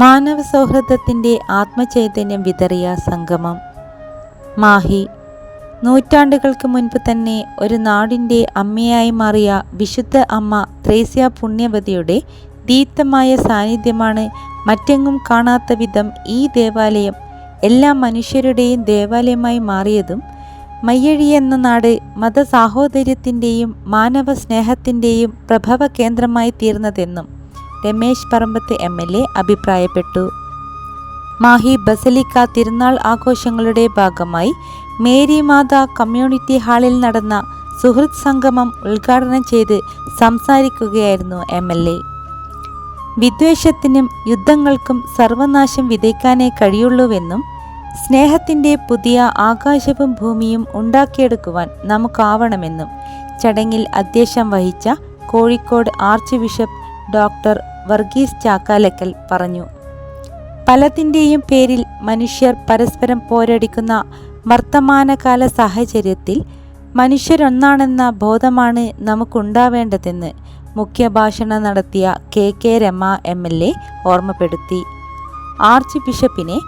മാനവ സൗഹൃദത്തിന്റെ ആത്മചൈതന്യം വിതറിയ സംഗമം. മാഹി നൂറ്റാണ്ടുകൾക്ക് മുൻപ് തന്നെ ഒരു നാടിന്റെ അമ്മയായി മാറിയ വിശുദ്ധ അമ്മ ത്രേസ്യ പുണ്യവതിയുടെ ദീപ്തമായ സാന്നിധ്യമാണ് മറ്റെങ്ങും കാണാത്ത വിധം ഈ ദേവാലയം എല്ലാ മനുഷ്യരുടെയും ദേവാലയമായി മാറിയതും മയ്യഴി എന്ന നാട് മതസാഹോദര്യത്തിന്റെയും മാനവ സ്നേഹത്തിന്റെയും പ്രഭവ കേന്ദ്രമായി തീർന്നതെന്നും Ramesh Parambath M L A അഭിപ്രായപ്പെട്ടു. മാഹി ബസലിക്ക തിരുനാൾ ആഘോഷങ്ങളുടെ ഭാഗമായി മേരി മാത കമ്മ്യൂണിറ്റി ഹാളിൽ നടന്ന സുഹൃത്ത് സംഗമം ഉദ്ഘാടനം ചെയ്ത് സംസാരിക്കുകയായിരുന്നു എം എൽ എ. വിദ്വേഷത്തിനും യുദ്ധങ്ങൾക്കും സർവനാശം വിതയ്ക്കാനേ കഴിയുള്ളൂവെന്നും സ്നേഹത്തിന്റെ പുതിയ ആകാശവും ഭൂമിയും ഉണ്ടാക്കിയെടുക്കുവാൻ നമുക്കാവണമെന്നും ചടങ്ങിൽ അധ്യക്ഷം വഹിച്ച Kozhikode archbishop doctor Varghese ചാക്കാലക്കൽ പറഞ്ഞു. പലതിന്റെയും പേരിൽ മനുഷ്യർ പരസ്പരം പോരടിക്കുന്ന വർത്തമാനകാല സാഹചര്യത്തിൽ മനുഷ്യരൊന്നാണെന്ന ബോധമാണ് നമുക്കുണ്ടാവേണ്ടതെന്ന് മുഖ്യഭാഷണം നടത്തിയ K K Rema M L A ഓർമ്മപ്പെടുത്തി. ആർച്ച് ബിഷപ്പിനെ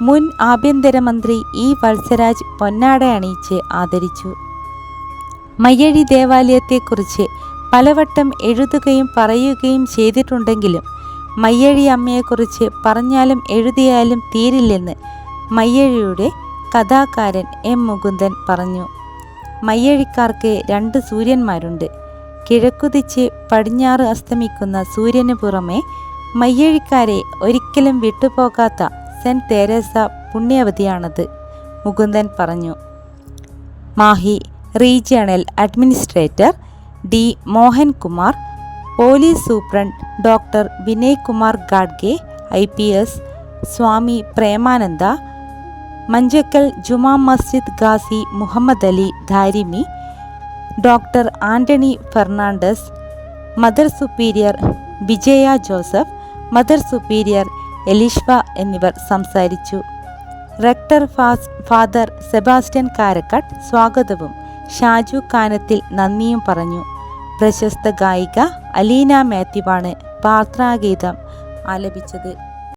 മുൻ ആഭ്യന്തരമന്ത്രി ഇ വത്സരാജ് പൊന്നാട അണിയിച്ച് ആദരിച്ചു. മയ്യഴി ദേവാലയത്തെക്കുറിച്ച് പലവട്ടം എഴുതുകയും പറയുകയും ചെയ്തിട്ടുണ്ടെങ്കിലും മയ്യഴി അമ്മയെക്കുറിച്ച് പറഞ്ഞാലും എഴുതിയാലും തീരില്ലെന്ന് മയ്യഴിയുടെ കഥാകാരൻ എം മുകുന്ദൻ പറഞ്ഞു. മയ്യഴിക്കാർക്ക് രണ്ട് സൂര്യന്മാരുണ്ട്. കിഴക്കുതിച്ച് പടിഞ്ഞാറ് അസ്തമിക്കുന്ന സൂര്യന് പുറമെ മയ്യഴിക്കാരെ ഒരിക്കലും വിട്ടുപോകാത്ത സെന്റ് തേരേസ പുണ്യവതിയാണത് മുകുന്ദൻ പറഞ്ഞു. Mahe regional administrator D Mohankumar police superintendent doctor Vinay Kumar Gadge I P S Swami Premananda Manjakkal Juma Masjid Ghazi Muhammad Ali Darimi doctor Antony Fernandez mother superior Vijaya Joseph mother superior Elishwa എന്നിവർ സംസാരിച്ചു. Rector ഫാസ് father Sebastian കാരക്കട്ട് സ്വാഗതവും ഷാജു കാനത്തിൽ നന്ദിയും പറഞ്ഞു. പ്രശസ്ത ഗായിക അലീന മാത്യുവാണ് പാത്രാഗീതം ആലപിച്ചത്.